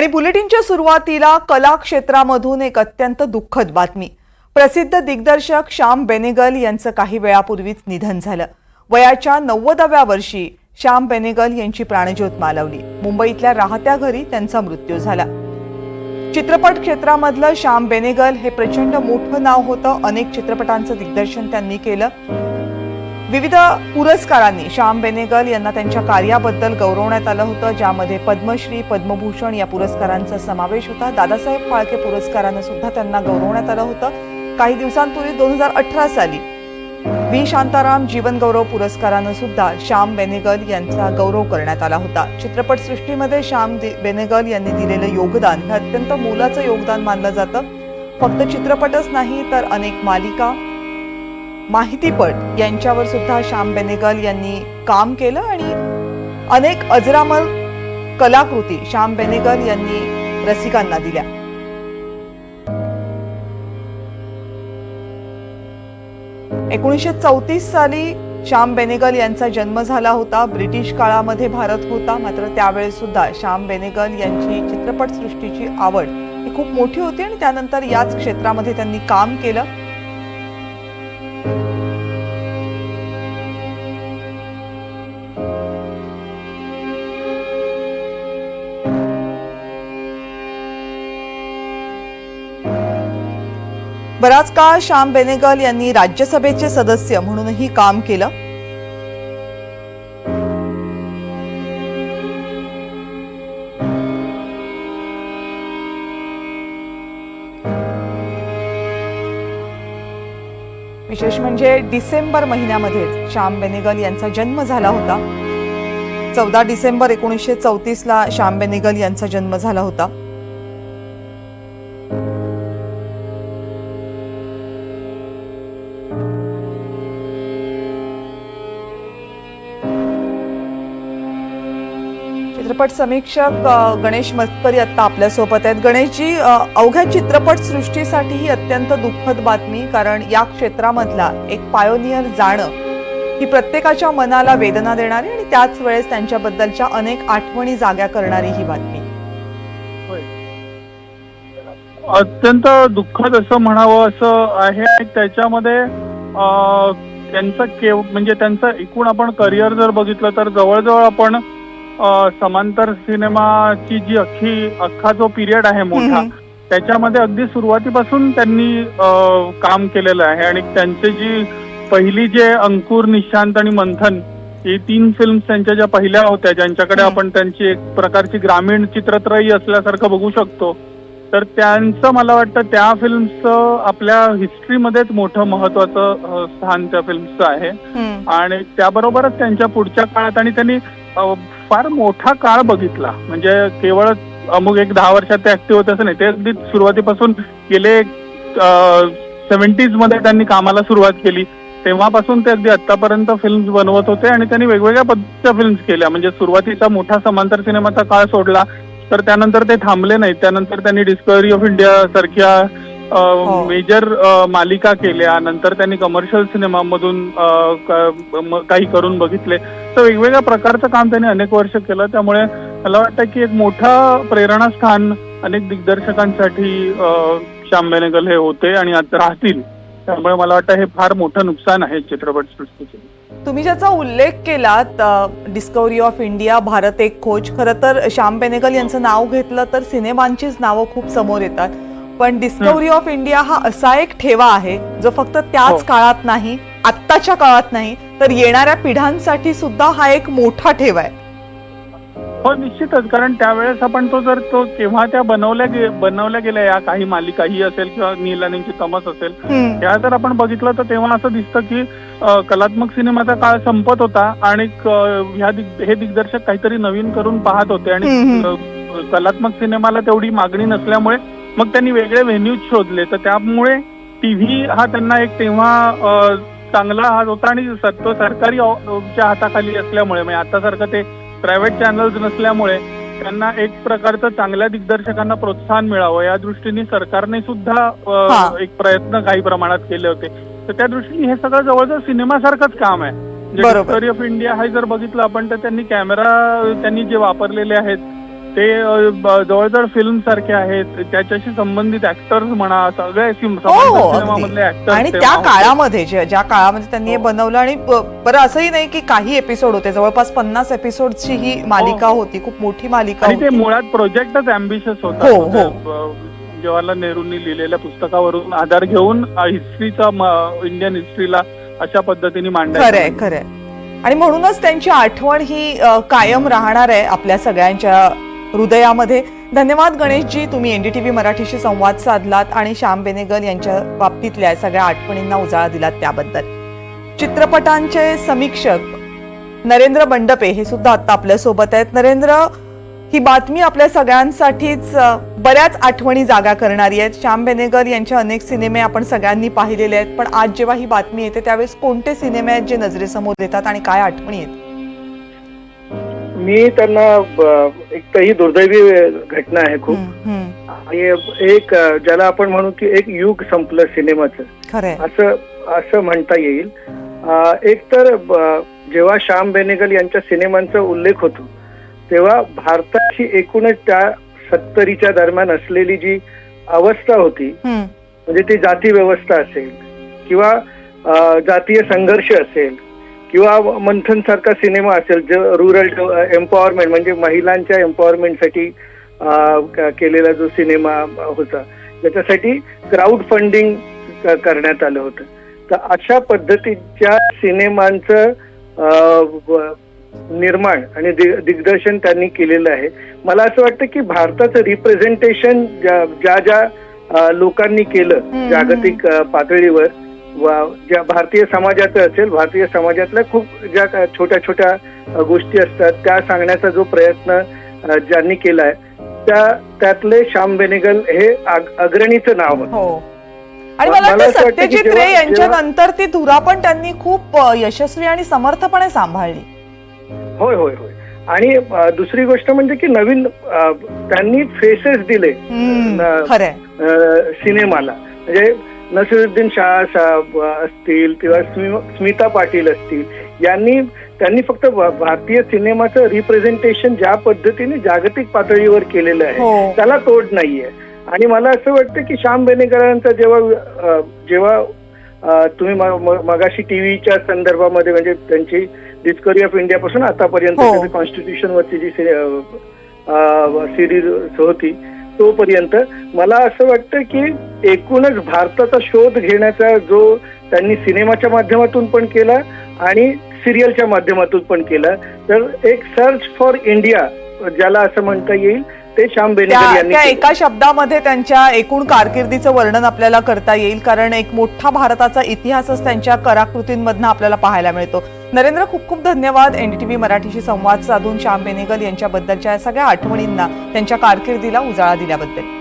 आणि बुलेटिनच्या सुरुवातीला कला क्षेत्रामधून एक अत्यंत दुःखद बातमी. प्रसिद्ध दिग्दर्शक श्याम बेनेगल यांचं काही वेळापूर्वीच निधन झालं. वयाच्या नव्वदाव्या वर्षी श्याम बेनेगल यांची प्राणज्योत मालवली. मुंबईतल्या राहत्या घरी त्यांचा मृत्यू झाला. चित्रपट क्षेत्रामधलं श्याम बेनेगल हे प्रचंड मोठं नाव होतं. अनेक चित्रपटांचं दिग्दर्शन त्यांनी केलं. विविध पुरस्कारांनी श्याम बेनेगल यांना त्यांच्या कार्याबद्दल गौरवण्यात आलं होतं ज्यामध्ये पद्मश्री पद्मभूषण या पुरस्कारांचा समावेश होता. दादासाहेब फाळके पुरस्कारानं सुद्धा त्यांना गौरवण्यात आलं होतं. काही दिवसांपूर्वी दोन हजार अठरा साली व्ही. शांताराम जीवनगौरव पुरस्कारानं सुद्धा श्याम बेनेगल यांचा गौरव करण्यात आला होता. चित्रपटसृष्टीमध्ये श्याम बेनेगल यांनी दिलेलं योगदान हे अत्यंत मोलाचं योगदान मानलं जातं. फक्त चित्रपटच नाही तर अनेक मालिका माहितीपट यांच्यावर सुद्धा श्याम बेनेगल यांनी काम केलं आणि अनेक अजरामर कलाकृती श्याम बेनेगल यांनी रसिकांना दिल्या. एकोणीसशे चौतीस साली श्याम बेनेगल यांचा जन्म झाला होता. ब्रिटिश काळामध्ये भारत होता. मात्र त्यावेळेस सुद्धा श्याम बेनेगल यांची चित्रपटसृष्टीची आवड ही खूप मोठी होती आणि त्यानंतर याच क्षेत्रामध्ये त्यांनी काम केलं. बराच काळ श्याम बेनेगल यांनी राज्यसभेचे सदस्य म्हणूनही काम केलं. विशेष म्हणजे डिसेंबर महिन्यामध्येच श्याम बेनेगल यांचा जन्म झाला होता. चौदा डिसेंबर एकोणीसशे चौतीसला श्याम बेनेगल यांचा जन्म झाला होता. चित्रपट समीक्षक गणेश मतकरी आता आपल्यासोबत आहेत. गणेशजी अवघ्या चित्रपट सृष्टीसाठी ही अत्यंत दुःखद बातमी कारण या क्षेत्रामधला एक पायोनियर जाणं ही प्रत्येकाच्या मनाला वेदना देणारी आणि त्याच वेळेस त्यांच्याबद्दलच्या अनेक आठवणी जाग्या करणारी ही बातमी. अत्यंत दुःखद असं म्हणावं असं आहे आणि त्याच्यामध्ये त्यांचं केव म्हणजे त्यांचं एकूण आपण करिअर जर बघितलं तर जवळजवळ आपण समांतर सिनेमाची जी अख्खी अख्खा जो पिरियड आहे मोठा. त्याच्यामध्ये अगदी सुरुवातीपासून त्यांनी काम केलेलं आहे आणि त्यांची जी पहिली जे अंकुर निशांत आणि मंथन ही तीन फिल्म त्यांच्या ज्या पहिल्या होत्या ज्यांच्याकडे. आपण त्यांची एक प्रकारची ग्रामीण चित्रत्रयी असल्यासारखं बघू शकतो तर त्यांचं मला वाटतं त्या फिल्मचं आपल्या हिस्ट्रीमध्येच मोठं महत्वाचं स्थान त्या फिल्मचं आहे. आणि त्याबरोबरच त्यांच्या पुढच्या काळात आणि त्यांनी फार मोठा काळ बघितला. म्हणजे केवळ अमुक एक दहा वर्षात ते ऍक्टिव्ह होते असं नाही. ते अगदी सुरुवातीपासून गेले सेव्हन्टीजमध्ये त्यांनी कामाला सुरुवात केली. तेव्हापासून ते अगदी आतापर्यंत फिल्म्स बनवत होते आणि त्यांनी वेगवेगळ्या पद्धतीच्या फिल्म्स केल्या. म्हणजे सुरुवातीचा मोठा समांतर सिनेमाचा काळ सोडला तर त्यानंतर ते थांबले नाहीत. त्यानंतर त्यांनी डिस्कवरी ऑफ इंडिया सारख्या हो. मेजर मालिका केल्या. नंतर त्यांनी कमर्शियल सिनेमामधून काही करून बघितले. तर वेगवेगळ्या प्रकारचं काम त्यांनी अनेक वर्ष केलं. त्यामुळे मला वाटतं की एक मोठं प्रेरणास्थान अनेक दिग्दर्शकांसाठी श्याम बेनेगल हे होते आणि आता राहतील. त्यामुळे मला वाटतं हे फार मोठं नुकसान आहे चित्रपट सृष्टीचे. तुम्ही ज्याचा उल्लेख केलात डिस्कवरी ऑफ इंडिया भारत एक खोज खरं तर श्याम बेनेगल यांचं नाव घेतलं तर सिनेमांचीच नावं खूप समोर येतात. पण डिस्कवरी ऑफ इंडिया हा असा एक ठेवा आहे जो फक्त हो. त्याच काळात नाही आत्ताच्या काळात नाही तर येणाऱ्या पिढ्यांसाठी सुद्धा हा एक मोठा ठेवा आहे. हो निश्चितच. कारण त्यावेळेस आपण तो जर तो केव्हा त्या बनवल्या गे बनवल्या गेल्या या काही मालिका ही असेल किंवा नीलानींची तमस असेल. त्या जर आपण बघितलं तर तेव्हा असं दिसतं की कलात्मक सिनेमाचा काळ संपत होता आणि ह्या दिग- हे दिग्दर्शक काहीतरी नवीन करून पाहत होते आणि कलात्मक सिनेमाला तेवढी मागणी नसल्यामुळे मग त्यांनी वेगळे व्हेन्यूज शोधले. तर त्यामुळे टीव्ही हा त्यांना एक तेव्हा चांगला हात होता आणि तो सरकारी च्या हाताखाली असल्यामुळे म्हणजे आतासारखं ते प्रायव्हेट चॅनल्स नसल्यामुळे त्यांना एक प्रकारचं चांगल्या दिग्दर्शकांना प्रोत्साहन मिळावं या दृष्टीने सरकारने सुद्धा हा. एक प्रयत्न काही प्रमाणात केले होते तर त्या दृष्टीने हे सगळं जवळजवळ सिनेमासारखंच काम आहे म्हणजे. डिस्कवरी ऑफ इंडिया हे जर बघितलं आपण तर त्यांनी कॅमेरा त्यांनी जे वापरलेले आहेत ते जवळजवळ फिल्म सारखे आहेत. त्याच्याशी संबंधित ऍक्टर्स म्हणा सगळे सिम- हो हो सिनेमामधले आणि त्या काळामध्ये जे- ज्या काळामध्ये त्यांनी हे हो. बनवलं आणि बरं असंही नाही की काही एपिसोड होते. जवळपास पन्नास एपिसोडची ही मालिका होती. खूप मोठी मालिका. आणि ते मुळात प्रोजेक्टच अम्बिशियस होता. जवाहरलाल नेहरूंनी लिहिलेल्या पुस्तकावरून आधार घेऊन हिस्ट्रीचा इंडियन हिस्ट्रीला अशा पद्धतीने मांडायचं. खरंय खरंय. आणि म्हणूनच त्यांची आठवण ही कायम राहणार आहे आपल्या सगळ्यांच्या हृदयामध्ये. धन्यवाद गणेशजी तुम्ही एनडीटीव्ही मराठीशी संवाद साधलात आणि श्याम बेनेगल यांच्या बाबतीतल्या सगळ्या आठवणींना उजाळा दिलात त्याबद्दल. चित्रपटांचे समीक्षक नरेंद्र बंडपे हे सुद्धा आता आपल्यासोबत आहेत. नरेंद्र ही बातमी आपल्या सगळ्यांसाठीच बऱ्याच आठवणी जागा करणारी आहेत. श्याम बेनेगर यांचे अनेक सिनेमे आपण सगळ्यांनी पाहिलेले आहेत पण आज जेव्हा ही बातमी येते त्यावेळेस कोणते सिनेमे आहेत जे नजरेसमोर येतात आणि काय आठवणी आहेत? मी त्यांना एक तर ही दुर्दैवी घटना आहे खूप. आणि एक ज्याला आपण म्हणू की एक युग संपलं सिनेमाचं. असं असं म्हणता येईल. एक तर जेव्हा श्याम बेनेगल यांच्या सिनेमांचा उल्लेख होतो तेव्हा भारताची एकूणच त्या सत्तरीच्या दरम्यान असलेली जी अवस्था होती म्हणजे ती जाती व्यवस्था असेल किंवा जातीय संघर्ष असेल किंवा मंथन सारखा सिनेमा असेल जो रुरल एम्पॉवरमेंट म्हणजे महिलांच्या एम्पॉवरमेंटसाठी केलेला जो सिनेमा होता. त्याच्यासाठी क्राऊड फंडिंग करण्यात आलं होतं. तर अशा पद्धतीच्या सिनेमांचं निर्माण आणि दिग्दर्शन त्यांनी केलेलं आहे. मला असं वाटतं की भारताचं रिप्रेझेंटेशन ज्या ज्या लोकांनी केलं. जागतिक पातळीवर ज्या भारतीय समाजाचं असेल भारतीय समाजातल्या खूप ज्या छोट्या छोट्या गोष्टी असतात त्या सांगण्याचा जो प्रयत्न ज्यांनी केलाय त्या त्यातले श्याम बेनेगल हे अग- अग्रणीचं नाव होतं. हो. आणि मला वाटतं सत्यजित रे यांच्या नंतर ती धुरा पण त्यांनी खूप यशस्वी आणि समर्थपणे सांभाळली. होय होय होय. आणि दुसरी गोष्ट म्हणजे की नवीन त्यांनी फेसेस दिले सिनेमाला. म्हणजे नसिरुद्दीन शाह साहेब असतील किंवा स्मि- स्मिता पाटील असतील यांनी त्यांनी फक्त भारतीय सिनेमाचं रिप्रेझेंटेशन ज्या पद्धतीने जागतिक पातळीवर केलेलं आहे हो त्याला तोड नाहीये आणि मला असं वाटतं की श्याम बेनेकरांचा जेव्हा जेव्हा तुम्ही मगाशी टीव्हीच्या संदर्भामध्ये म्हणजे त्यांची डिस्कवरी ऑफ इंडिया पासून आतापर्यंत हो. कॉन्स्टिट्यूशन वरची जी सिरीज होती तोपर्यंत मला असं वाटतं की एकूणच भारताचा शोध घेण्याचा जो त्यांनी सिनेमाच्या माध्यमातून पण केला आणि सिरियलच्या माध्यमातून पण केला तर एक सर्च फॉर इंडिया ज्याला असं म्हणता येईल ते श्याम बेनेगल यांनी. एका शब्दामध्ये त्यांच्या एकूण कारकिर्दीचं वर्णन आपल्याला करता येईल कारण एक मोठा भारताचा इतिहासच त्यांच्या कलाकृतींमधनं आपल्याला पाहायला मिळतो नरेंद्र खूप खूप धन्यवाद. एनडीटीव्ही मराठीशी संवाद साधून श्याम बेनेगल यांच्याबद्दलच्या सगळ्या आठवणींना त्यांच्या कारकिर्दीला उजाळा दिल्याबद्दल.